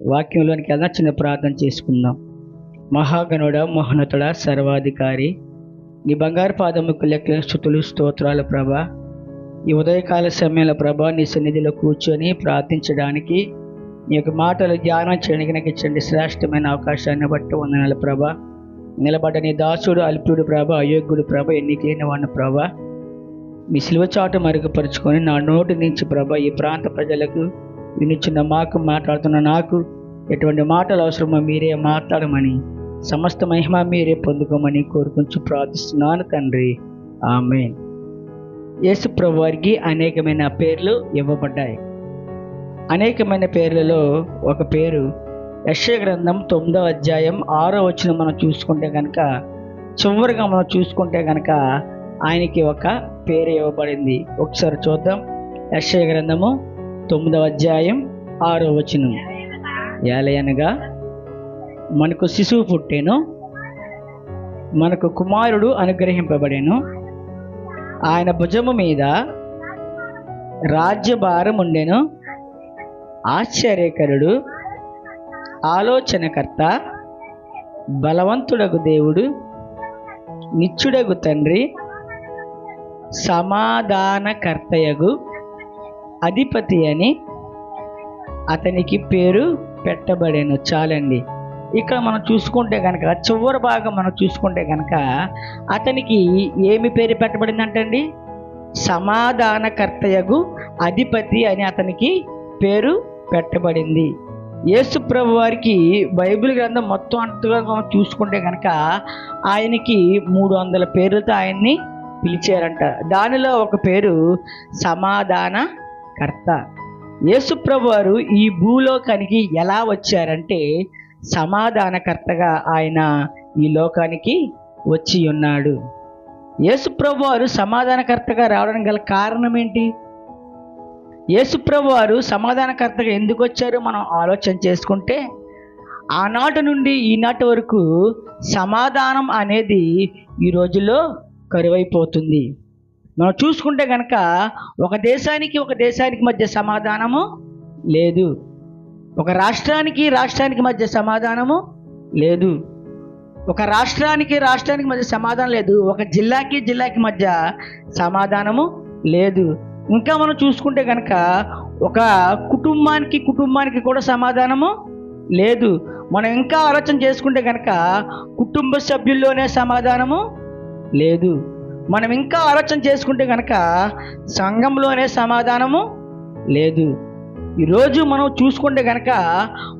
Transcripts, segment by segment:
వాక్యంలోనికి ఎలా చిన్న ప్రార్థన చేసుకుందాం? మహాగణుడ మహోన్నతుడ సర్వాధికారి నీ బంగారు పాదముకు లెక్క స్థుతులు స్తోత్రాల ప్రభ. ఈ ఉదయకాల సమయంలో ప్రభా నీ సన్నిధిలో కూర్చొని ప్రార్థించడానికి నీ యొక్క మాటలు ధ్యానం చేయడానికి నాకు ఇచ్చండి. శ్రేష్టమైన అవకాశాన్ని బట్టి వందనాల ప్రభ. నిలబడ్డ నీ దాసుడు అల్పుడు ప్రభ అయోగ్యుడు ప్రభ ఎన్నికైన వాడిని ప్రభ. మీ సిలువ చాటు మరుగుపరుచుకొని నా నోటి నుంచి ప్రభ ఈ ప్రాంత ప్రజలకు వినిచ్చిన మాకు మాట్లాడుతున్న నాకు ఎటువంటి మాటలు అవసరమో మీరే మాట్లాడమని సమస్త మహిమ మీరే పొందుకోమని కోరుకుంటూ ప్రార్థిస్తున్నాను తండ్రి. ఆమె యేసు ప్రభు వారికి అనేకమైన పేర్లు ఇవ్వబడ్డాయి. అనేకమైన పేర్లలో ఒక పేరు యశ్య గ్రంథం తొమ్మిదవ అధ్యాయం ఆరో వచ్చిన మనం చూసుకుంటే కనుక చివరిగా మనం చూసుకుంటే కనుక ఆయనకి ఒక పేరు ఇవ్వబడింది. ఒకసారి చూద్దాం. యశ్య గ్రంథము తొమ్మిదవ అధ్యాయం ఆరో వచనం. ఏలయనగా మనకు శిశువు పుట్టేను మనకు కుమారుడు అనుగ్రహింపబడేను. ఆయన భుజము మీద రాజ్యభారం ఉండెను ఆశ్చర్యకరుడు ఆలోచనకర్త బలవంతుడగు దేవుడు నిత్యుడగు తండ్రి సమాధానకర్తయగు అధిపతి అని అతనికి పేరు పెట్టబడేను. చాలండి. ఇక్కడ మనం చూసుకుంటే కనుక చివరి భాగం మనం చూసుకుంటే కనుక అతనికి ఏమి పేరు పెట్టబడిందంటండి? సమాధానకర్తయగు అధిపతి అని అతనికి పేరు పెట్టబడింది. యేసు ప్రభు వారికి బైబిల్ గ్రంథం మొత్తం అంతగా మనం చూసుకుంటే కనుక ఆయనకి మూడు వందల పేర్లతో ఆయన్ని పిలిచారంట. దానిలో ఒక పేరు సమాధాన కర్త. యేసు వారు ఈ భూలోకానికి ఎలా వచ్చారంటే సమాధానకర్తగా ఆయన ఈ లోకానికి వచ్చి ఉన్నాడు. యేసుప్రభు వారు సమాధానకర్తగా రావడం గల కారణం ఏంటి? యేసుప్రభు వారు సమాధానకర్తగా ఎందుకు వచ్చారో? మనం ఆలోచన చేసుకుంటే ఆనాటి నుండి ఈనాటి వరకు సమాధానం అనేది ఈ రోజుల్లో కరువైపోతుంది. మనం చూసుకుంటే కనుక ఒక దేశానికి ఒక దేశానికి మధ్య సమాధానము లేదు. ఒక రాష్ట్రానికి రాష్ట్రానికి మధ్య సమాధానము లేదు. ఒక రాష్ట్రానికి రాష్ట్రానికి మధ్య సమాధానం లేదు. ఒక జిల్లాకి జిల్లాకి మధ్య సమాధానము లేదు. ఇంకా మనం చూసుకుంటే కనుక ఒక కుటుంబానికి కుటుంబానికి కూడా సమాధానము లేదు. మనం ఇంకా ఆలోచన చేసుకుంటే కనుక కుటుంబ సభ్యుల్లోనే సమాధానము లేదు. మనం ఇంకా ఆలోచన చేసుకుంటే కనుక సంఘంలోనే సమాధానము లేదు. ఈరోజు మనం చూసుకుంటే కనుక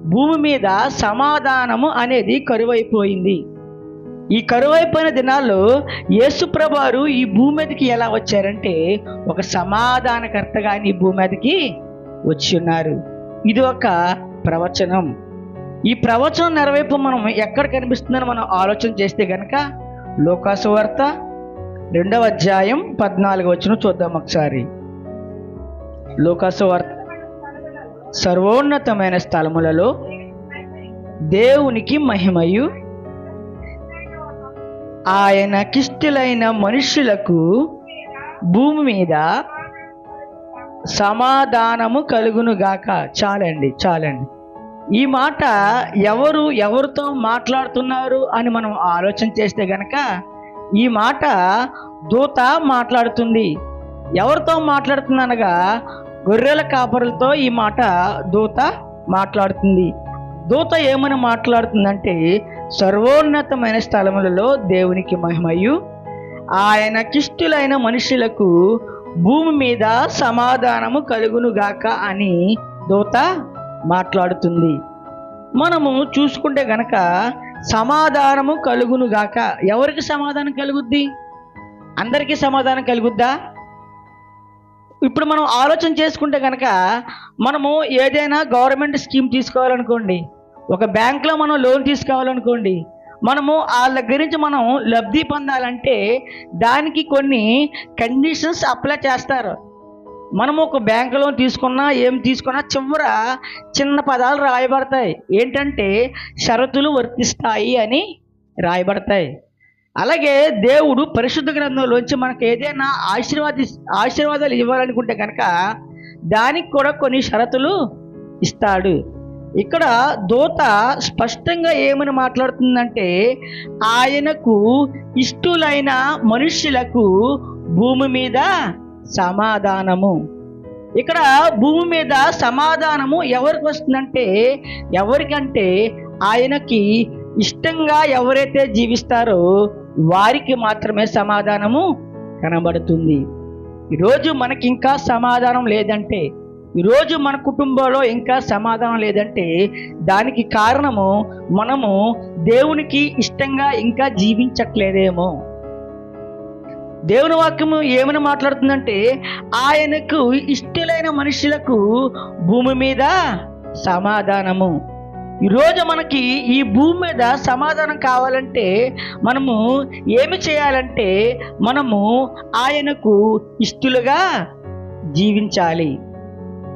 భూమి మీద సమాధానము అనేది కరువైపోయింది. ఈ కరువైపోయిన దినాల్లో యేసుప్రభారు ఈ భూమి మీదకి ఎలా వచ్చారంటే ఒక సమాధానకర్తగా ఈ భూమి మీదకి వచ్చి ఉన్నారు. ఇది ఒక ప్రవచనం. ఈ ప్రవచనం నెరవేర్పు మనం ఎక్కడ కనిపిస్తుందని మనం ఆలోచన చేస్తే కనుక లోకాసు వార్త రెండవ అధ్యాయం పద్నాలుగు వచ్చిన చూద్దాం ఒకసారి. లోకాసు వార్త. సర్వోన్నతమైన స్థలములలో దేవునికి మహిమయు. ఆయన కిష్టులైన మనుష్యులకు భూమి మీద సమాధానము కలుగునుగాక చాలండి చాలండి. ఈ మాట ఎవరు ఎవరితో మాట్లాడుతున్నారు అని మనం ఆలోచన చేస్తే గనక ఈ మాట దూత మాట్లాడుతుంది. ఎవరితో మాట్లాడుతుంది అనగా గొర్రెల కాపరులతో ఈ మాట దూత మాట్లాడుతుంది. దూత ఏమని మాట్లాడుతుందంటే సర్వోన్నతమైన స్థలములలో దేవునికి మహిమయు. ఆయన కిష్టులైన మనుషులకు భూమి మీద సమాధానము కలుగునుగాక అని దూత మాట్లాడుతుంది. మనము చూసుకుంటే గనక సమాధానము కలుగునుగాక ఎవరికి సమాధానం కలుగుద్ది? అందరికీ సమాధానం కలుగుద్దా? ఇప్పుడు మనం ఆలోచన చేసుకుంటే కనుక మనము ఏదైనా గవర్నమెంట్ స్కీమ్ తీసుకోవాలనుకోండి ఒక బ్యాంక్లో మనం లోన్ తీసుకోవాలనుకోండి మనము వాళ్ళ దగ్గర నుంచి మనం లబ్ధి పొందాలంటే దానికి కొన్ని కండిషన్స్ అప్లై చేస్తారు. మనము ఒక బ్యాంక్ లోన్ తీసుకున్నా ఏం తీసుకున్నా చివర చిన్న పదాలు రాయబడతాయి. ఏంటంటే షరతులు వర్తిస్తాయి అని రాయబడతాయి. అలాగే దేవుడు పరిశుద్ధ గ్రంథంలోంచి మనకు ఏదైనా ఆశీర్వాది ఆశీర్వాదాలు ఇవ్వాలనుకుంటే కనుక దానికి కూడా కొన్ని షరతులు ఇస్తాడు. ఇక్కడ దూత స్పష్టంగా ఏమని మాట్లాడుతుందంటే ఆయనకు ఇష్టులైన మనుష్యులకు భూమి మీద సమాధానము. ఇక్కడ భూమి మీద సమాధానము ఎవరికి వస్తుందంటే ఎవరికంటే ఆయనకి ఇష్టంగా ఎవరైతే జీవిస్తారో వారికి మాత్రమే సమాధానము కనబడుతుంది. ఈరోజు మనకి ఇంకా సమాధానం లేదంటే ఈరోజు మన కుటుంబంలో ఇంకా సమాధానం లేదంటే దానికి కారణము మనము దేవునికి ఇష్టంగా ఇంకా జీవించట్లేదేమో. దేవుని వాక్యము ఏమని మాట్లాడుతుందంటే ఆయనకు ఇష్టలైన మనుషులకు భూమి మీద సమాధానము. ఈరోజు మనకి ఈ భూమి మీద సమాధానం కావాలంటే మనము ఏమి చేయాలంటే మనము ఆయనకు ఇష్టలుగా జీవించాలి.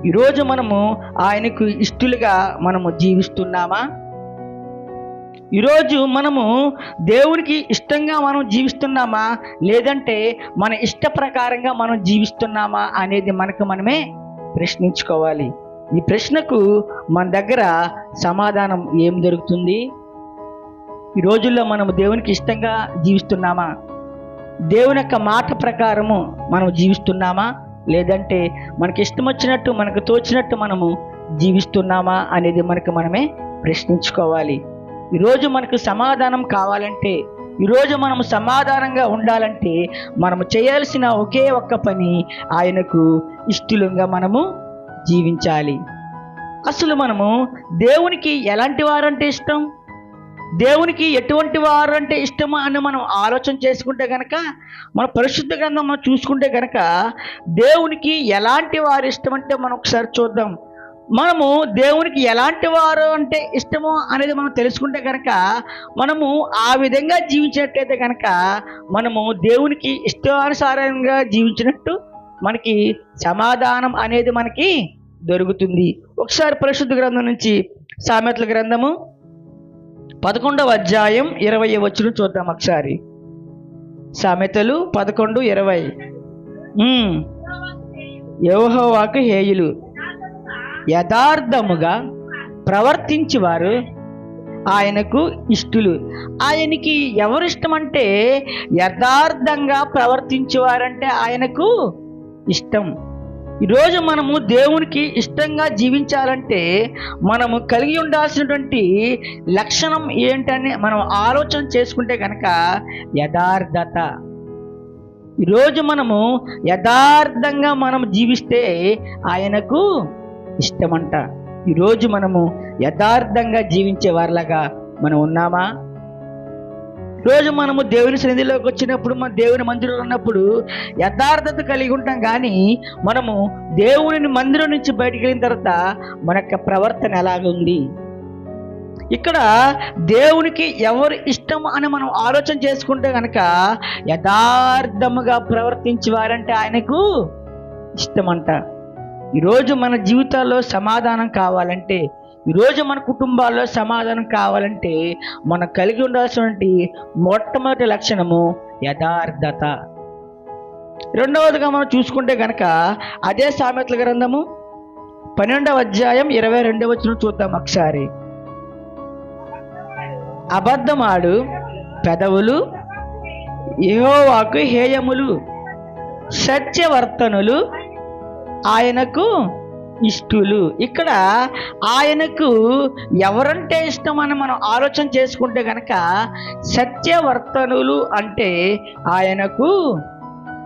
ఈరోజు మనము ఆయనకు ఇష్టలుగా మనము జీవిస్తున్నామా? ఈరోజు మనము దేవునికి ఇష్టంగా మనం జీవిస్తున్నామా? లేదంటే మన ఇష్ట ప్రకారంగా మనం జీవిస్తున్నామా? అనేది మనకు మనమే ప్రశ్నించుకోవాలి. ఈ ప్రశ్నకు మన దగ్గర సమాధానం ఏం దొరుకుతుంది? ఈ రోజుల్లో మనము దేవునికి ఇష్టంగా జీవిస్తున్నామా? దేవుని యొక్క మాట ప్రకారము మనం జీవిస్తున్నామా? లేదంటే మనకి ఇష్టం వచ్చినట్టు మనకు తోచినట్టు మనము జీవిస్తున్నామా? అనేది మనకు మనమే ప్రశ్నించుకోవాలి. ఈరోజు మనకు సమాధానం కావాలంటే ఈరోజు మనము సమాధానంగా ఉండాలంటే మనము చేయాల్సిన ఒకే ఒక్క పని ఆయనకు ఇష్టలుగా మనము జీవించాలి. అసలు మనము దేవునికి ఎలాంటి వారంటే ఇష్టం? దేవునికి ఎటువంటి వారు అంటే ఇష్టమా అని మనం ఆలోచన చేసుకుంటే గనక మన పరిశుద్ధ గ్రంథం మనం చూసుకుంటే గనక దేవునికి ఎలాంటి వారు ఇష్టం అంటే మనం ఒకసారి చూద్దాం. మనము దేవునికి ఎలాంటి వారు అంటే ఇష్టమో అనేది మనం తెలుసుకుంటే కనుక మనము ఆ విధంగా జీవించినట్లయితే కనుక మనము దేవునికి ఇష్టానుసారంగా జీవించినట్టు మనకి సమాధానం అనేది మనకి దొరుకుతుంది. ఒకసారి పరిశుద్ధ గ్రంథం నుంచి సామెతల గ్రంథము పదకొండవ అధ్యాయం ఇరవై వచ్చిన చూద్దాం ఒకసారి. సామెతలు పదకొండు ఇరవై. యవహోవాకు హేయులు. యథార్థముగా ప్రవర్తించేవారు ఆయనకు ఇష్టులు. ఆయనకి ఎవరు ఇష్టం అంటే యథార్థంగా ప్రవర్తించేవారంటే ఆయనకు ఇష్టం. ఈరోజు మనము దేవునికి ఇష్టంగా జీవించాలంటే మనము కలిగి ఉండాల్సినటువంటి లక్షణం ఏంటని మనం ఆలోచన చేసుకుంటే కనుక యథార్థత. ఈరోజు మనము యథార్థంగా మనం జీవిస్తే ఆయనకు ఇష్టమంట. ఈరోజు మనము యథార్థంగా జీవించే వారిలాగా మనం ఉన్నామా? రోజు మనము దేవుని సన్నిధిలోకి వచ్చినప్పుడు మన దేవుని మందిరంలో ఉన్నప్పుడు యథార్థత కలిగి ఉంటాం కానీ మనము దేవుని మందిరం నుంచి బయటికి వెళ్ళిన తర్వాత మన యొక్క ప్రవర్తన ఎలాగుంది? ఇక్కడ దేవునికి ఎవరు ఇష్టం అని మనం ఆలోచన చేసుకుంటే కనుక యథార్థముగా ప్రవర్తించేవారంటే ఆయనకు ఇష్టమంట. ఈరోజు మన జీవితాల్లో సమాధానం కావాలంటే ఈరోజు మన కుటుంబాల్లో సమాధానం కావాలంటే మనం కలిగి ఉండాల్సినటువంటి మొట్టమొదటి లక్షణము యథార్థత. రెండవదిగా మనం చూసుకుంటే కనుక అదే సామెతల గ్రంథము పన్నెండవ అధ్యాయం ఇరవై రెండవ వచ్చిన చూద్దాం ఒకసారి. అబద్ధమాడు పెదవులు యహోవాకు హేయములు సత్యవర్తనులు ఆయనకు ఇష్టులు. ఇక్కడ ఆయనకు ఎవరంటే ఇష్టం అని మనం ఆలోచన చేసుకుంటే కనుక సత్యవర్తనులు అంటే ఆయనకు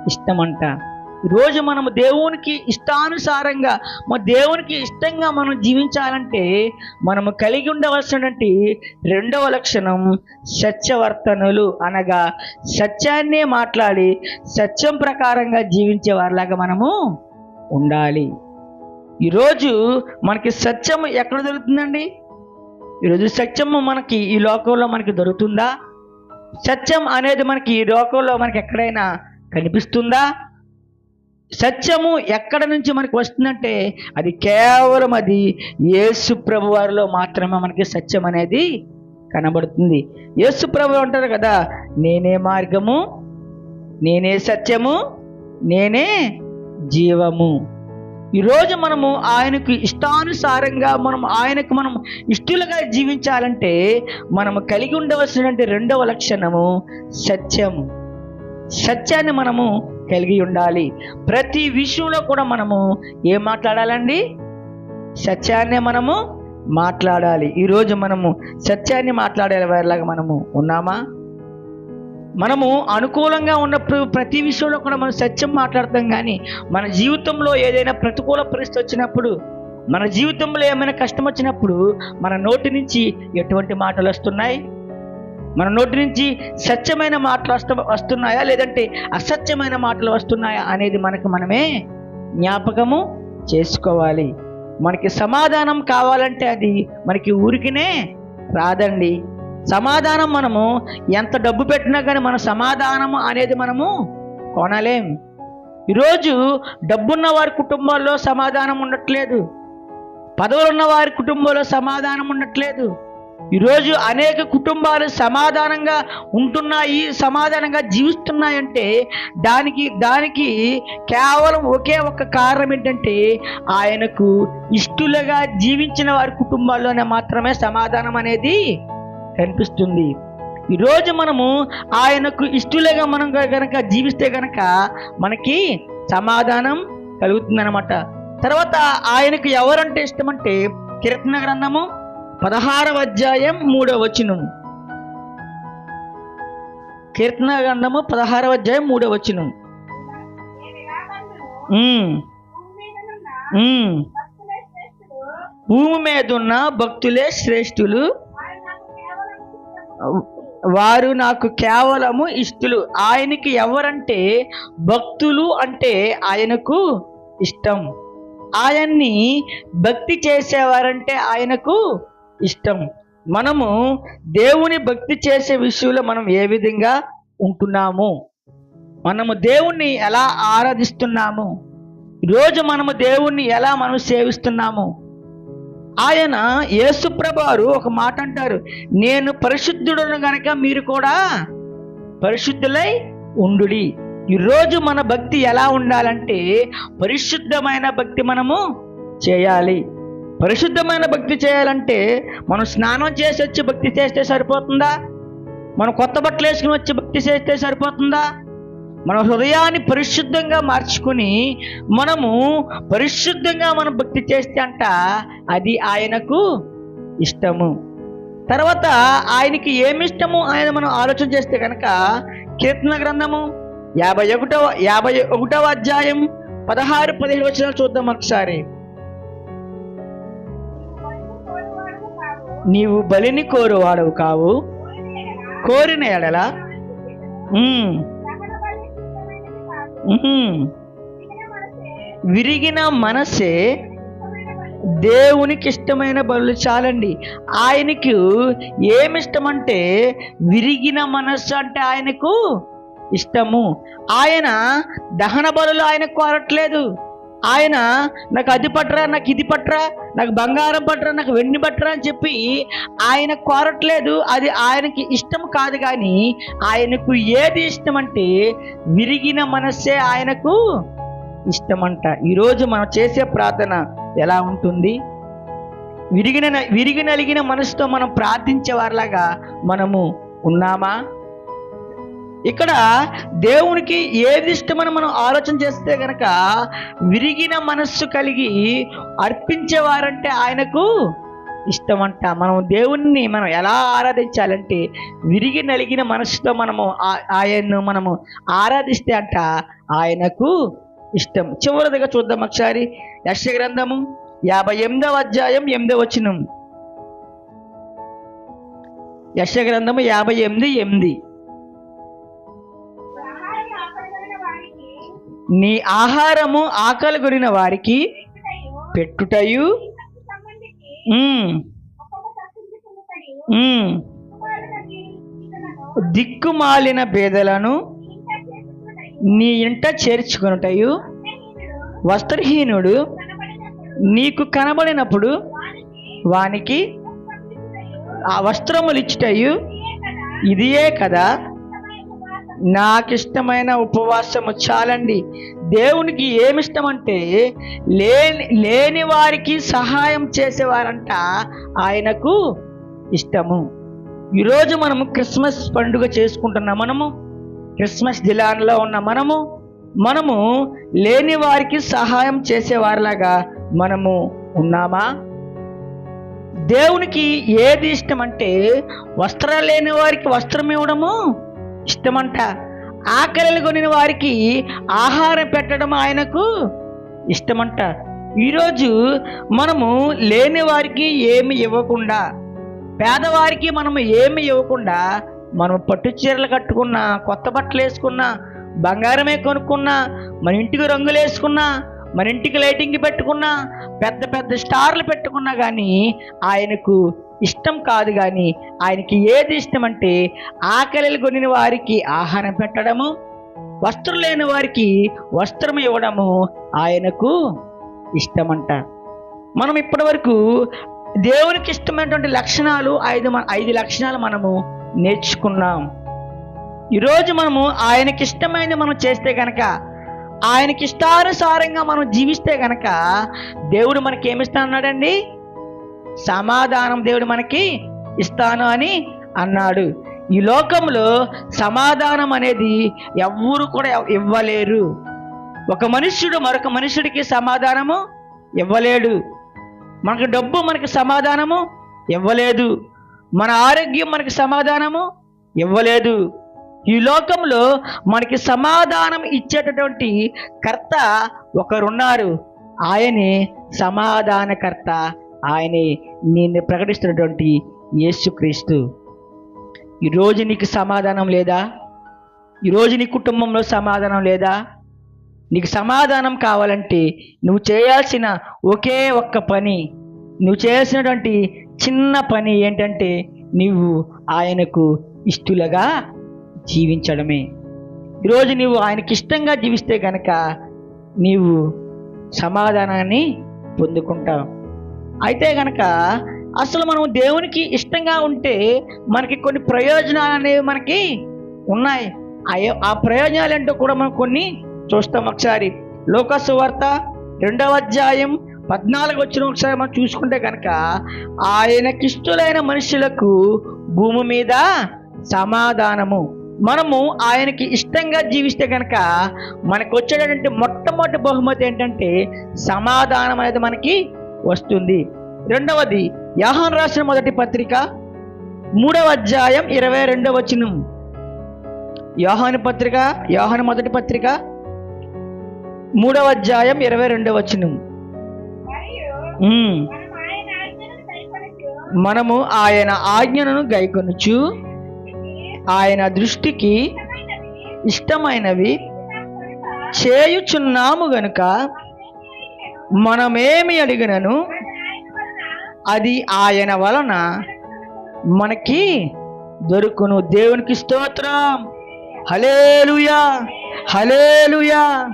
ఇష్టమంట. ఈరోజు మనము దేవునికి ఇష్టానుసారంగా మన దేవునికి ఇష్టంగా మనం జీవించాలంటే మనము కలిగి ఉండవలసినటువంటి రెండవ లక్షణం సత్యవర్తనులు అనగా సత్యాన్నే మాట్లాడి సత్యం ప్రకారంగా జీవించే వారిలాగా మనము ఉండాలి. ఈరోజు మనకి సత్యం ఎక్కడ దొరుకుతుందండి? ఈరోజు సత్యము మనకి ఈ లోకంలో మనకి దొరుకుతుందా? సత్యం అనేది మనకి ఈ లోకంలో మనకి ఎక్కడైనా కనిపిస్తుందా? సత్యము ఎక్కడ నుంచి మనకి వస్తుందంటే అది కేవలం అది యేసు ప్రభు వారిలో మాత్రమే మనకి సత్యం అనేది కనబడుతుంది. యేసు ప్రభు అంటారు కదా నేనే మార్గము నేనే సత్యము నేనే జీవము. ఈరోజు మనము ఆయనకు ఇష్టానుసారంగా మనం ఆయనకు మనం ఇష్టలుగా జీవించాలంటే మనము కలిగి ఉండవలసినటువంటి రెండవ లక్షణము సత్యము. సత్యాన్ని మనము కలిగి ఉండాలి. ప్రతి విషయంలో కూడా మనము ఏం మాట్లాడాలండి? సత్యాన్ని మనము మాట్లాడాలి. ఈరోజు మనము సత్యాన్ని మాట్లాడే వారిలాగా మనము ఉన్నామా? మనము అనుకూలంగా ఉన్నప్పుడు ప్రతి విషయంలో కూడా మనం సత్యం మాట్లాడతాం కానీ మన జీవితంలో ఏదైనా ప్రతికూల పరిస్థితి వచ్చినప్పుడు మన జీవితంలో ఏమైనా కష్టం వచ్చినప్పుడు మన నోటి నుంచి ఎటువంటి మాటలు వస్తున్నాయి? మన నోటి నుంచి సత్యమైన మాటలు వస్త వస్తున్నాయా? లేదంటే అసత్యమైన మాటలు వస్తున్నాయా అనేది మనకు మనమే జ్ఞాపకము చేసుకోవాలి. మనకి సమాధానం కావాలంటే అది మనకి ఊరికినే రాదండి. సమాధానం మనము ఎంత డబ్బు పెట్టినా కానీ మన సమాధానము అనేది మనము కొనలేం. ఈరోజు డబ్బున్న వారి కుటుంబాల్లో సమాధానం ఉండట్లేదు. పదవులున్న వారి కుటుంబంలో సమాధానం ఉండట్లేదు. ఈరోజు అనేక కుటుంబాలు సమాధానంగా ఉంటున్నాయి సమాధానంగా జీవిస్తున్నాయంటే దానికి దానికి కేవలం ఒకే ఒక కారణం ఏంటంటే ఆయనకు ఇష్టలుగా జీవించిన వారి కుటుంబాల్లోనే మాత్రమే సమాధానం అనేది కనిపిస్తుంది. ఈరోజు మనము ఆయనకు ఇష్టలుగా మనం గనక జీవిస్తే గనక మనకి సమాధానం కలుగుతుందన్నమాట. తర్వాత ఆయనకు ఎవరంటే ఇష్టమంటే కీర్తన గ్రంథము పదహారవ అధ్యాయం మూడవ వచనం కీర్తన గ్రంథము పదహారవ అధ్యాయం మూడవ వచనం. భూమి మీద ఉన్న భక్తులే శ్రేష్ఠులు. వారు నాకు కేవలము ఇష్టలు. ఆయనకి ఎవరంటే భక్తులు అంటే ఆయనకు ఇష్టం. ఆయన్ని భక్తి చేసేవారంటే ఆయనకు ఇష్టం. మనము దేవుని భక్తి చేసే విషయంలో మనం ఏ విధంగా ఉంటున్నాము? మనము దేవుణ్ణి ఎలా ఆరాధిస్తున్నాము? రోజు మనము దేవుణ్ణి ఎలా మనం సేవిస్తున్నాము? ఆయన యేసుప్రభారు ఒక మాట అంటారు. నేను పరిశుద్ధుడను గనక మీరు కూడా పరిశుద్ధులై ఉండుడి. ఈరోజు మన భక్తి ఎలా ఉండాలంటే పరిశుద్ధమైన భక్తి మనము చేయాలి. పరిశుద్ధమైన భక్తి చేయాలంటే మనం స్నానం చేసి వచ్చి భక్తి చేస్తే సరిపోతుందా? మనం కొత్త బట్టలు వేసుకుని వచ్చి భక్తి చేస్తే సరిపోతుందా? మన హృదయాన్ని పరిశుద్ధంగా మార్చుకుని మనము పరిశుద్ధంగా మనం భక్తి చేస్తే అంట అది ఆయనకు ఇష్టము. తర్వాత ఆయనకి ఏమి ఇష్టము ఆయన మనం ఆలోచన చేస్తే కనుక కీర్తన గ్రంథము యాభై ఒకటవ యాభై ఒకటవ అధ్యాయం పదహారు పదిహేడు వచనాలు చూద్దాం ఒకసారి. నీవు బలిని కోరువాడవు కావు. కోరిన ఎడల విరిగిన మనసే దేవునికి ఇష్టమైన బలులు. చాలండి. ఆయనకు ఏమి ఇష్టమంటే విరిగిన మనస్సు అంటే ఆయనకు ఇష్టము. ఆయన దహన బలులు ఆయన కోరట్లేదు ఆయన నాకు అది పట్టరా నాకు ఇది పట్టరా నాకు బంగారం పట్టరా నాకు వెండి పట్టరా అని చెప్పి ఆయన కోరట్లేదు. అది ఆయనకి ఇష్టం కాదు కానీ ఆయనకు ఏది ఇష్టం అంటే విరిగిన మనస్సే ఆయనకు ఇష్టమంట. ఈరోజు మనం చేసే ప్రార్థన ఎలా ఉంటుంది? విరిగిన విరిగి నలిగిన మనసుతో మనం ప్రార్థించే వారిలాగా మనము ఉన్నామా? ఇక్కడ దేవునికి ఏది ఇష్టమని మనం ఆలోచన చేస్తే గనక విరిగిన మనస్సు కలిగి అర్పించేవారంటే ఆయనకు ఇష్టమంట. మనం దేవుణ్ణి మనం ఎలా ఆరాధించాలంటే విరిగి నలిగిన మనసుతో మనము ఆయన్ను మనము ఆరాధిస్తే అంట ఆయనకు ఇష్టం. చివరిదిగా చూద్దాం ఒకసారి. యక్ష గ్రంథము యాభై ఎనిమిదవ అధ్యాయం ఎనిమిదవ వచనం. యక్ష గ్రంథము యాభై ఎనిమిది ఎనిమిది. నీ ఆహారము ఆకలి కొరిన వారికి పెట్టుటయు? దిక్కుమాలిన బేదలను నీ ఇంట చేర్చుకొనుటయు? వస్త్రహీనుడు నీకు కనబడినప్పుడు వానికి ఆ వస్త్రములు ఇచ్చుటయు ఇదియే కదా. నాకు ఇష్టమైన ఉపవాసము చాలండి. దేవునికి ఏమిష్టం అంటే లేని లేని వారికి సహాయం చేసేవారంట ఆయనకు ఇష్టము. ఈరోజు మనము క్రిస్మస్ పండుగ చేసుకుంటున్నాం మనము క్రిస్మస్ దిలాన్లో ఉన్న మనము మనము లేని వారికి సహాయం చేసేవారిలాగా మనము ఉన్నామా? దేవునికి ఏది ఇష్టం అంటే వస్త్రాలు లేని వారికి వస్త్రం ఇవ్వడము ఇష్టమంట. ఆకలి కొనిన వారికి ఆహారం పెట్టడం ఆయనకు ఇష్టమంట. ఈరోజు మనము లేని వారికి ఏమి ఇవ్వకుండా పేదవారికి మనము ఏమి ఇవ్వకుండా మనం పట్టు చీరలు కట్టుకున్నా కొత్త బట్టలు వేసుకున్నా బంగారమే కొనుక్కున్నా మన ఇంటికి రంగులు వేసుకున్నా మన ఇంటికి లైటింగ్ పెట్టుకున్నా పెద్ద పెద్ద స్టార్లు పెట్టుకున్నా కానీ ఆయనకు ఇష్టం కాదు కానీ ఆయనకి ఏది ఇష్టం అంటే ఆకలిలు కొనిన వారికి ఆహారం పెట్టడము వస్త్రం లేని వారికి వస్త్రం ఇవ్వడము ఆయనకు ఇష్టమంట. మనం ఇప్పటి వరకు దేవునికి ఇష్టమైనటువంటి లక్షణాలు ఐదు మన ఐదు లక్షణాలు మనము నేర్చుకున్నాం. ఈరోజు మనము ఆయనకి ఇష్టమైనది మనం చేస్తే కనుక ఆయనకి ఇష్టానుసారంగా మనం జీవిస్తే కనుక దేవుడు మనకి ఏమిస్తా అన్నాడండి సమాధానం దేవుడు మనకి ఇస్తాను అని అన్నాడు. ఈ లోకంలో సమాధానం అనేది ఎవ్వరు కూడా ఇవ్వలేరు. ఒక మనుష్యుడు మరొక మనుషుడికి సమాధానము ఇవ్వలేడు. మనకు డబ్బు మనకి సమాధానము ఇవ్వలేదు. మన ఆరోగ్యం మనకి సమాధానము ఇవ్వలేదు. ఈ లోకంలో మనకి సమాధానం ఇచ్చేటటువంటి కర్త ఒకరున్నారు. ఆయనే సమాధానకర్త. ఆయన నేను ప్రకటిస్తున్నటువంటి యేసుక్రీస్తు. ఈరోజు నీకు సమాధానం లేదా? ఈరోజు నీ కుటుంబంలో సమాధానం లేదా? నీకు సమాధానం కావాలంటే నువ్వు చేయాల్సిన ఒకే ఒక్క పని నువ్వు చేయాల్సినటువంటి చిన్న పని ఏంటంటే నువ్వు ఆయనకు ఇష్టలుగా జీవించడమే. ఈరోజు నీవు ఆయనకి ఇష్టంగా జీవిస్తే కనుక నీవు సమాధానాన్ని పొందుకుంటావు. అయితే గనక అసలు మనం దేవునికి ఇష్టంగా ఉంటే మనకి కొన్ని ప్రయోజనాలు అనేవి మనకి ఉన్నాయి. ఆ- ఆ ప్రయోజనాలు ఏంటో కూడా మనం కొన్ని చూస్తాం ఒకసారి. లోకసు వార్త రెండవ అధ్యాయం పద్నాలుగు వచ్చిన ఒకసారి మనం చూసుకుంటే కనుక ఆయనకిష్టులైన మనుషులకు భూమి మీద సమాధానము. మనము ఆయనకి ఇష్టంగా జీవిస్తే కనుక మనకు వచ్చేటటువంటి మొట్టమొదటి బహుమతి ఏంటంటే సమాధానం అనేది మనకి వస్తుంది. రెండవది యాహాన్ రాసిన మొదటి పత్రిక మూడవ అధ్యాయం ఇరవై రెండవ వచనం. యోహాను పత్రిక యోహాను మొదటి పత్రిక మూడవ అధ్యాయం ఇరవై రెండవ వచనం. మనము ఆయన ఆజ్ఞలను గైకొనుచు. ఆయన దృష్టికి ఇష్టమైనవి. చేయుచున్నాము గనుక మనమేమి అడిగినను? అది ఆయన వలన అది ఆయన వలన మనకి దొరుకును. దేవునికి స్తోత్రం. హలేలుయా హలేలుయా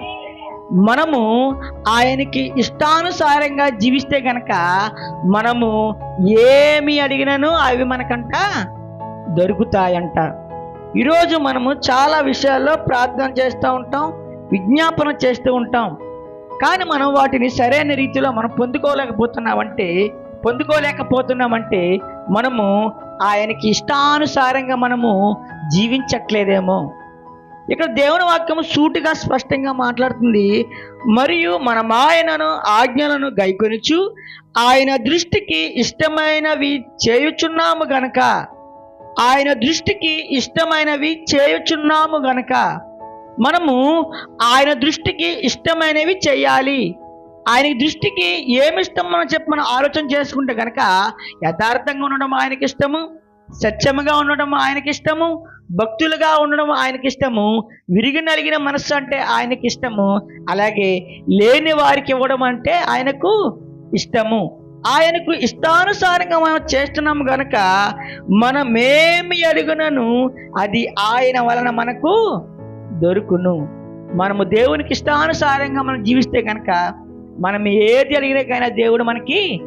మనము ఆయనకి ఇష్టానుసారంగా జీవిస్తే కనుక మనము ఏమి అడిగినను అవి మనకంట దొరుకుతాయంట. ఈరోజు మనము చాలా విషయాల్లో ప్రార్థన చేస్తూ ఉంటాం విజ్ఞాపన చేస్తూ ఉంటాం. కానీ మనం వాటిని సరైన రీతిలో మనం పొందుకోలేకపోతున్నామంటే పొందుకోలేకపోతున్నామంటే మనము ఆయనకి ఇష్టానుసారంగా మనము జీవించట్లేదేమో. ఇక్కడ దేవుని వాక్యము సూటిగా స్పష్టంగా మాట్లాడుతుంది. మరియు మనం ఆయనను ఆజ్ఞలను గైకొనుచు ఆయన దృష్టికి ఇష్టమైనవి చేయుచున్నాము గనక ఆయన దృష్టికి ఇష్టమైనవి చేయుచున్నాము గనక మనము ఆయన దృష్టికి ఇష్టమైనవి చేయాలి. ఆయన దృష్టికి ఏమి ఇష్టం మనం చెప్పి మనం ఆలోచన చేసుకుంటే కనుక యథార్థంగా ఉండడం ఆయనకి ఇష్టము సత్యముగా ఉండడం ఆయనకి ఇష్టము భక్తులుగా ఉండడం ఆయనకి ఇష్టము విరిగి నలిగిన మనస్సు అంటే ఆయనకి ఇష్టము అలాగే లేని వారికి ఇవ్వడం అంటే ఆయనకు ఇష్టము. ఆయనకు ఇష్టానుసారంగా మనం చేస్తున్నాము గనక మనమేమి అడుగునను అది ఆయన వలన మనకు దొరుకును. మనము దేవునికి ఇష్టానుసారంగా మనం జీవిస్తే కనుక మనం ఏది అడిగినా దేవుడు మనకి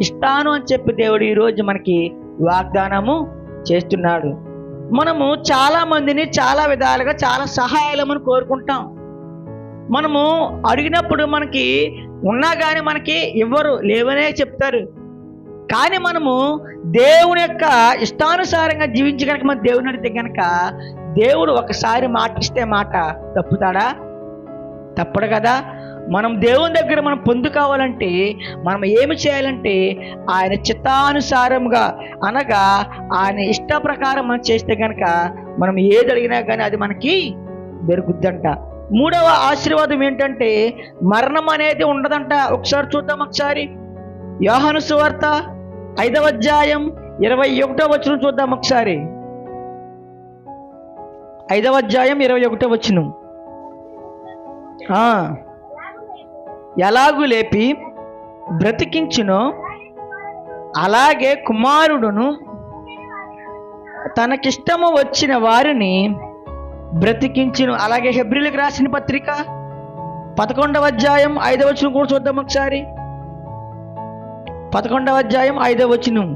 ఇస్తాను అని చెప్పి దేవుడు ఈరోజు మనకి వాగ్దానము చేస్తున్నాడు. మనము చాలా మందిని చాలా విధాలుగా చాలా సహాయాలు మనం కోరుకుంటాం. మనము అడిగినప్పుడు మనకి ఉన్నా కానీ మనకి ఇవ్వరు లేవనే చెప్తారు. కానీ మనము దేవుని యొక్క ఇష్టానుసారంగా జీవించి కనుక మన దేవుని అడిగితే కనుక దేవుడు ఒకసారి మాటిస్తే మాట తప్పుతాడా? తప్పడు కదా. మనం దేవుని దగ్గర మనం పొందుకోవాలంటే మనం ఏమి చేయాలంటే ఆయన చిత్తానుసారంగా అనగా ఆయన ఇష్ట ప్రకారం మనం చేస్తే కనుక మనం ఏది అడిగినా కానీ అది మనకి దొరుకుద్దంట. మూడవ ఆశీర్వాదం ఏంటంటే మరణం అనేది ఉండదంట. ఒకసారి చూద్దాం ఒకసారి. యోహాను సువార్త ఐదవ అధ్యాయం ఇరవై ఒకటో వచ్చిన చూద్దాం ఒకసారి. ఐదవ అధ్యాయం ఇరవై ఒకటో వచ్చిన ఎలాగు లేపి బ్రతికించునో అలాగే కుమారుడును తనకిష్టము వచ్చిన వారిని బ్రతికించును. అలాగే హెబ్రిలకు రాసిన పత్రిక పదకొండవ అధ్యాయం ఐదవ వచ్చిన కూడా చూద్దాం ఒకసారి. పదకొండవ అధ్యాయం ఐదవ వచనం.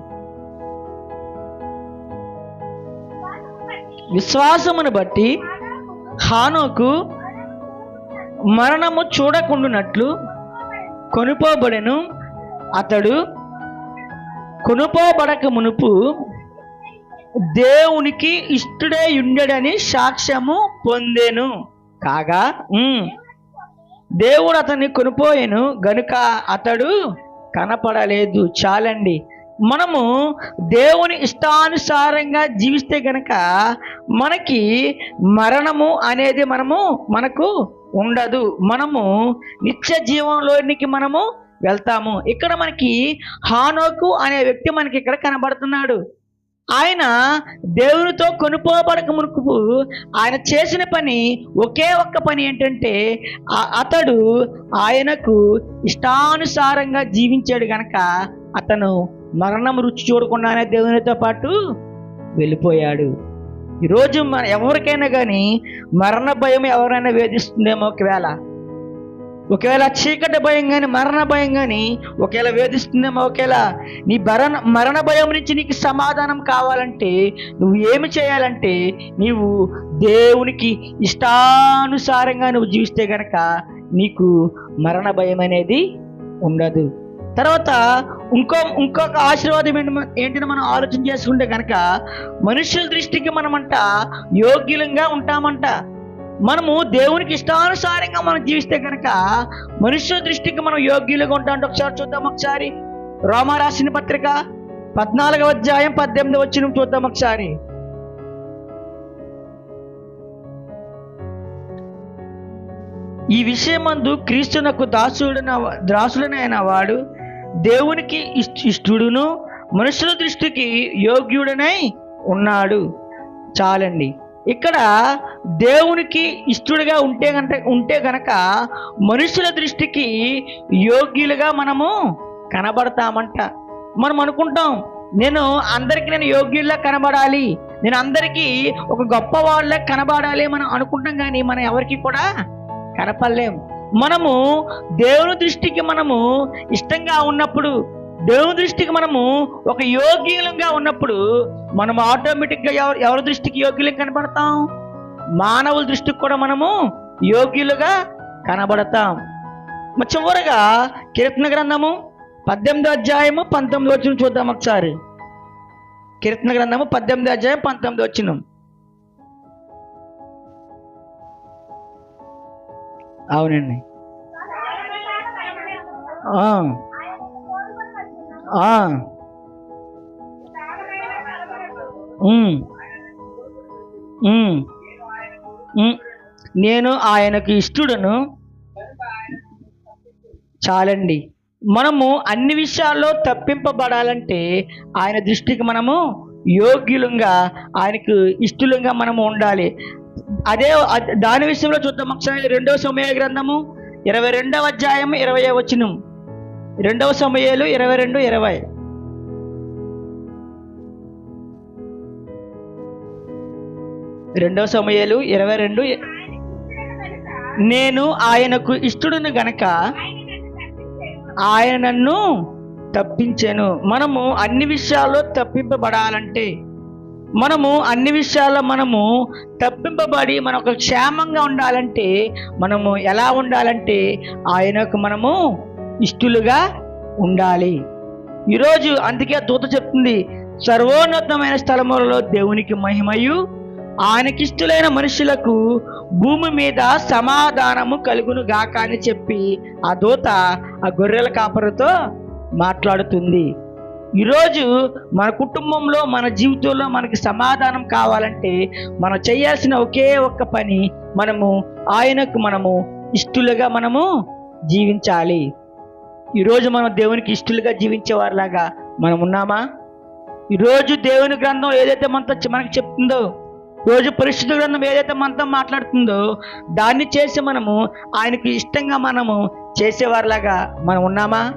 విశ్వాసమును బట్టి హానోకు మరణము చూడకుండునట్లు కొనుపోబడెను అతడు కొనుపోబడక మునుపు దేవునికి ఇష్టడే ఉండడని సాక్ష్యము పొందేను. కాగా దేవుడు అతన్ని కొనిపోయాను గనుక అతడు కనపడలేదు. చాలండి. మనము దేవుని ఇష్టానుసారంగా జీవిస్తే గనక మనకి మరణము అనేది మనము మనకు ఉండదు. మనము నిత్య జీవంలోనికి మనము వెళ్తాము. ఇక్కడ మనకి హానోకు అనే వ్యక్తి మనకి ఇక్కడ కనబడుతున్నాడు. ఆయన దేవునితో కొనుక్కోబడక మునుపు ఆయన చేసిన పని ఒకే ఒక్క పని ఏంటంటే అతడు ఆయనకు ఇష్టానుసారంగా జీవించాడు గనక అతను మరణం రుచి చూడకుండానే దేవునితో పాటు వెళ్ళిపోయాడు. ఈరోజు మన ఎవరికైనా కానీ మరణ భయం ఎవరైనా వేధిస్తుందేమో ఒకవేళ. ఒకవేళ చీకటి భయం కానీ మరణ భయం కానీ ఒకవేళ వేధిస్తుందేమో ఒకవేళ. నీ మరణ మరణ భయం నుంచి నీకు సమాధానం కావాలంటే నువ్వు ఏమి చేయాలంటే నీవు దేవునికి ఇష్టానుసారంగా నువ్వు జీవిస్తే గనక నీకు మరణ భయం అనేది ఉండదు. తర్వాత ఇంకో ఇంకొక ఆశీర్వాదం ఏంటి మ- ఏంటిని మనం ఆలోచన చేసుకుంటే కనుక మనుషుల దృష్టికి మనమంట యోగ్యులంగా ఉంటామంట. మనము దేవునికి ఇష్టానుసారంగా మనం జీవిస్తే కనుక మనుషుల దృష్టికి మనం యోగ్యులుగా ఉంటాం ఒకసారి చూద్దాం ఒకసారి. రోమారాసిన పత్రిక పద్నాలుగవ అధ్యాయం పద్దెనిమిది వచ్చిన చూద్దాం ఒకసారి. ఈ విషయం మందు క్రీస్తునకు దాసుడన దాసుడనైన వాడు దేవునికి ఇష్ట- ఇష్టుడును మనుషుల దృష్టికి యోగ్యుడనై ఉన్నాడు. చాలండి. ఇక్కడ దేవునికి ఇష్టడుగా ఉంటే గంట ఉంటే గనక మనుషుల దృష్టికి యోగ్యులుగా మనము కనబడతామంట. మనం అనుకుంటాం నేను అందరికీ నేను యోగ్యుల్లా కనబడాలి. నేను అందరికీ ఒక గొప్ప వాళ్ళ కనబడాలి మనం అనుకుంటాం కానీ మనం ఎవరికి కూడా కనపడలేం. మనము దేవుని దృష్టికి మనము ఇష్టంగా ఉన్నప్పుడు దేవుని దృష్టికి మనము ఒక యోగ్యులంగా ఉన్నప్పుడు మనం ఆటోమేటిక్గా ఎవరు ఎవరి దృష్టికి యోగ్యులం కనబడతాం మానవుల దృష్టికి కూడా మనము యోగ్యులుగా కనబడతాం. చివరగా కీర్తన గ్రంథము పద్దెనిమిదో అధ్యాయము పంతొమ్మిది వచ్చిన చూద్దాం ఒకసారి. కీర్తన గ్రంథము పద్దెనిమిది అధ్యాయం పంతొమ్మిది వచ్చినాం అవునండి. నేను ఆయనకు ఇష్టడను చాలండి. మనము అన్ని విషయాల్లో తప్పింపబడాలంటే ఆయన దృష్టికి మనము యోగ్యులంగా ఆయనకు ఇష్టలంగా మనము ఉండాలి. అదే దాని విషయంలో చూద్దాం. ఒకసారి రెండవ సమయ గ్రంథము ఇరవై రెండవ అధ్యాయం ఇరవై వచనం. రెండవ సమయాలు ఇరవై రెండు ఇరవై. రెండవ సమయాలు ఇరవై రెండు నేను ఆయనకు ఇష్టడును గనక ఆయన నన్ను తప్పించాను. మనము అన్ని విషయాల్లో తప్పింపబడాలంటే మనము అన్ని విషయాల్లో మనము తప్పింపబడి మనకు ఒక క్షేమంగా ఉండాలంటే మనము ఎలా ఉండాలంటే ఆయనకు మనము ఇష్టలుగా ఉండాలి. ఈరోజు అందుకే దూత చెప్తుంది సర్వోన్నతమైన స్థలములలో దేవునికి మహిమయు. ఆయనకిష్టులైన మనుషులకు భూమి మీద సమాధానము కలుగును గాక అని చెప్పి ఆ దూత ఆ గొర్రెల కాపరితో మాట్లాడుతుంది. ఈరోజు మన కుటుంబంలో మన జీవితంలో మనకి సమాధానం కావాలంటే మనం చేయాల్సిన ఒకే ఒక్క పని మనము ఆయనకు మనము ఇష్టలుగా మనము జీవించాలి. ఈరోజు మనం దేవునికి ఇష్టలుగా జీవించే వారిలాగా మనం ఉన్నామా? ఈరోజు దేవుని గ్రంథం ఏదైతే మనతో మనకి చెప్తుందో రోజు పరిశుద్ధ గ్రంథం ఏదైతే మనతో మాట్లాడుతుందో దాన్ని చేసి మనము ఆయనకి ఇష్టంగా మనము చేసేవారిలాగా మనం ఉన్నామా?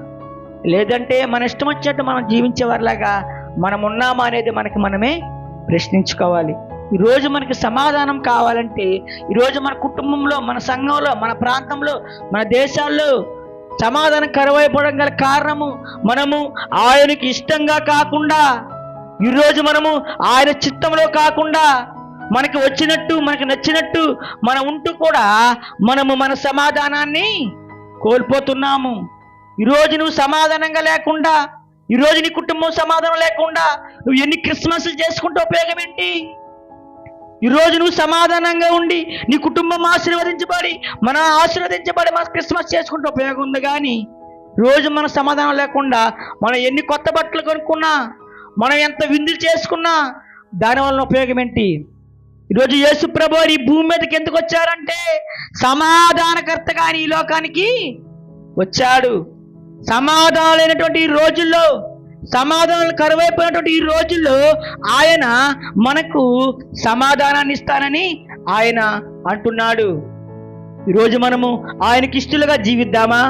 లేదంటే మన ఇష్టం వచ్చినట్టు మనం జీవించేవారిలాగా మనం ఉన్నామా అనేది మనకి మనమే ప్రశ్నించుకోవాలి. ఈరోజు మనకి సమాధానం కావాలంటే ఈరోజు మన కుటుంబంలో మన సంఘంలో మన ప్రాంతంలో మన దేశాల్లో సమాధానం కరువైపోవడం గల కారణము మనము ఆయనకి ఇష్టంగా కాకుండా ఈరోజు మనము ఆయన చిత్తంలో కాకుండా మనకి వచ్చినట్టు మనకి నచ్చినట్టు మనం ఉంటూ కూడా మనము మన సమాధానాన్ని కోల్పోతున్నాము. ఈరోజు నువ్వు సమాధానంగా లేకుండా ఈరోజు నీ కుటుంబం సమాధానం లేకుండా నువ్వు ఎన్ని క్రిస్మస్ చేసుకుంటే ఉపయోగం ఏంటి? ఈరోజు నువ్వు సమాధానంగా ఉండి నీ కుటుంబం ఆశీర్వదించబడి మన ఆశీర్వదించబడి మన క్రిస్మస్ చేసుకుంటే ఉపయోగం ఉంది కానీ రోజు మన సమాధానం లేకుండా మనం ఎన్ని కొత్త బట్టలు కొనుక్కున్నా మనం ఎంత విందులు చేసుకున్నా దానివల్ల ఉపయోగం ఏంటి? ఈరోజు యేసు ప్రభు ఈ భూమి మీదకి ఎందుకు వచ్చారంటే సమాధానకర్తగా కానీ ఈ లోకానికి వచ్చాడు. సమాధానమైనటువంటి ఈ రోజుల్లో సమాధానాలు కరువైపోయినటువంటి ఈ రోజుల్లో ఆయన మనకు సమాధానాన్ని ఇస్తానని ఆయన అంటున్నాడు. ఈరోజు మనము ఆయనకి ఇష్టలుగా జీవిద్దామా?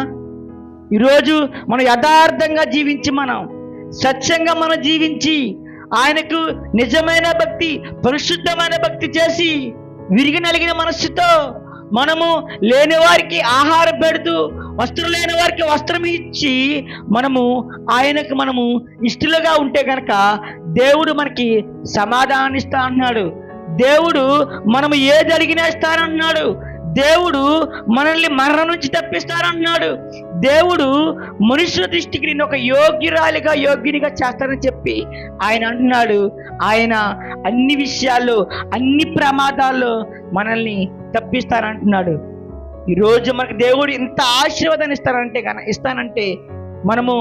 ఈరోజు మనం యథార్థంగా జీవించి మనం సత్యంగా మనం జీవించి ఆయనకు నిజమైన భక్తి పరిశుద్ధమైన భక్తి చేసి విరిగి నలిగిన మనస్సుతో మనము లేని వారికి ఆహారం పెడుతూ వస్త్రం లేని వారికి వస్త్రం ఇచ్చి మనము ఆయనకు మనము ఇష్టలుగా ఉంటే గనక దేవుడు మనకి సమాధానం ఇస్తా అన్నాడు. దేవుడు మనము ఏ అడిగినా ఇస్తానన్నాడు. దేవుడు మనల్ని మరణం నుంచి తప్పిస్తానన్నాడు. దేవుడు మనుషుల దృష్టికి నేను ఒక యోగ్యురాలిగా యోగ్యునిగా చేస్తానని చెప్పి ఆయన అంటున్నాడు ఆయన అన్ని విషయాల్లో అన్ని ప్రమాదాల్లో మనల్ని తప్పిస్తానంటున్నాడు. ఈరోజు మనకు దేవుడు ఇంత ఆశీర్వాదాన్ని ఇస్తానంటే కన ఇస్తానంటే మనము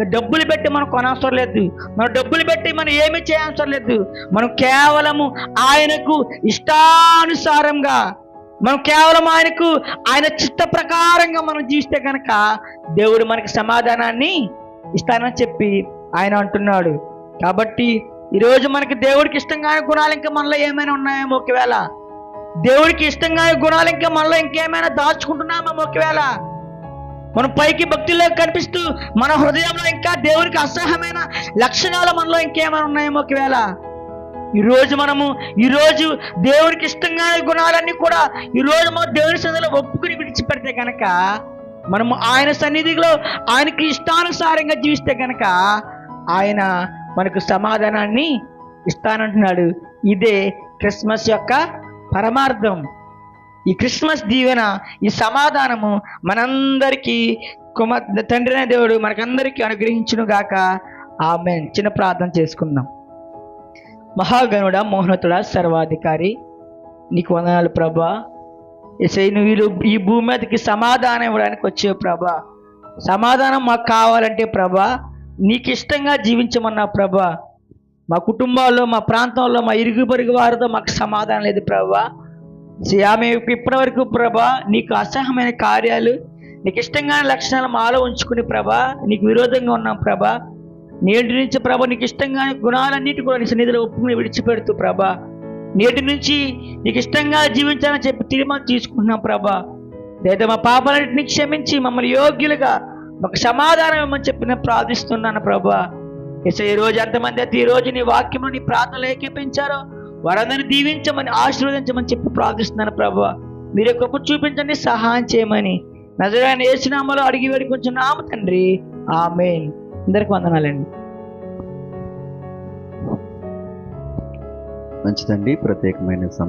డబ్బులు పెట్టి మనం కొనవసరం లేదు. మన డబ్బులు పెట్టి మనం ఏమి చేయవసరం లేదు. మనం కేవలము ఆయనకు ఇష్టానుసారంగా మనం కేవలం ఆయనకు ఆయన చిత్త ప్రకారంగా మనం జీవిస్తే కనుక దేవుడు మనకి సమాధానాన్ని ఇస్తానని చెప్పి ఆయన అంటున్నాడు. కాబట్టి ఈరోజు మనకి దేవుడికి ఇష్టంగా గుణాలు ఇంకా మనలో ఏమైనా ఉన్నాయేమో ఒకవేళ దేవుడికి ఇష్టంగా గుణాలు ఇంకా మనలో ఇంకేమైనా దాచుకుంటున్నామా ఒకవేళ? మనం పైకి భక్తిలో కనిపిస్తూ మన హృదయంలో ఇంకా దేవునికి అసహ్యమైన లక్షణాలు మనలో ఇంకేమైనా ఉన్నాయేమో ఒకవేళ? ఈరోజు మనము ఈరోజు దేవునికి ఇష్టంగా గుణాలన్నీ కూడా ఈరోజు మనం దేవుని సన్నిధిలో ఒప్పుకుని విడిచిపెడితే కనుక మనము ఆయన సన్నిధిలో ఆయనకి ఇష్టానుసారంగా జీవిస్తే కనుక ఆయన మనకు సమాధానాన్ని ఇస్తానంటున్నాడు. ఇదే క్రిస్మస్ యొక్క పరమార్థం. ఈ క్రిస్మస్ దీవెన ఈ సమాధానము మనందరికీ కుమార్ తండ్రి దేవుడు మనకందరికీ అనుగ్రహించును గాక. ఆమె చిన్న ప్రార్థన చేసుకుందాం. మహాగణుడ మోహనతుడ సర్వాధికారి నీకు వందనాలు ప్రభా. ఎసై నువ్వు వీరు- ఈ భూమి మీదకి సమాధానం ఇవ్వడానికి వచ్చే ప్రభా. సమాధానం మాకు కావాలంటే ప్రభా నీకు ఇష్టంగా జీవించమన్నా ప్రభా. మా కుటుంబాల్లో మా ప్రాంతంలో మా ఇరుగు పొరుగు వారితో మాకు సమాధానం లేదు ప్రభా. ఆమె ఇప్పటివరకు ప్రభా నీకు అసహ్యమైన కార్యాలు నీకు ఇష్టంగా లక్షణాలు మాలో ఉంచుకుని ప్రభా నీకు విరోధంగా ఉన్నాం ప్రభా. నేటి నుంచి ప్రభా నీకు ఇష్టంగా గుణాలన్నిటి కూడా నీ సన్నిధిలో ఒప్పుకుని విడిచిపెడుతూ ప్రభా. నేటి నుంచి నీకు ఇష్టంగా జీవించాలని చెప్పి తీర్మానం తీసుకుంటున్నాం ప్రభా. లేదా మా పాపాలన్నింటినీ క్షమించి మమ్మల్ని యోగ్యులుగా మాకు సమాధానం ఇవ్వమని చెప్పి నేను ప్రార్థిస్తున్నాను ప్రభా. ఇస ఈ రోజు ఎంతమంది అయితే ఈ రోజు నీ వాక్యము నీ ప్రార్థనలు ఏకీపించారో వారందరిని దీవించమని ఆశీర్వదించమని చెప్పి ప్రార్థిస్తున్నాను ప్రభు. మీరు కృప చూపించండి సహాయం చేయమని. నజరాయన ఏసునామలో అడిగి వేడి కొంచెం నామ తండ్రి. ఆమె అందరికి వందనాలండి. మంచిదండి ప్రత్యేకమైన సమయం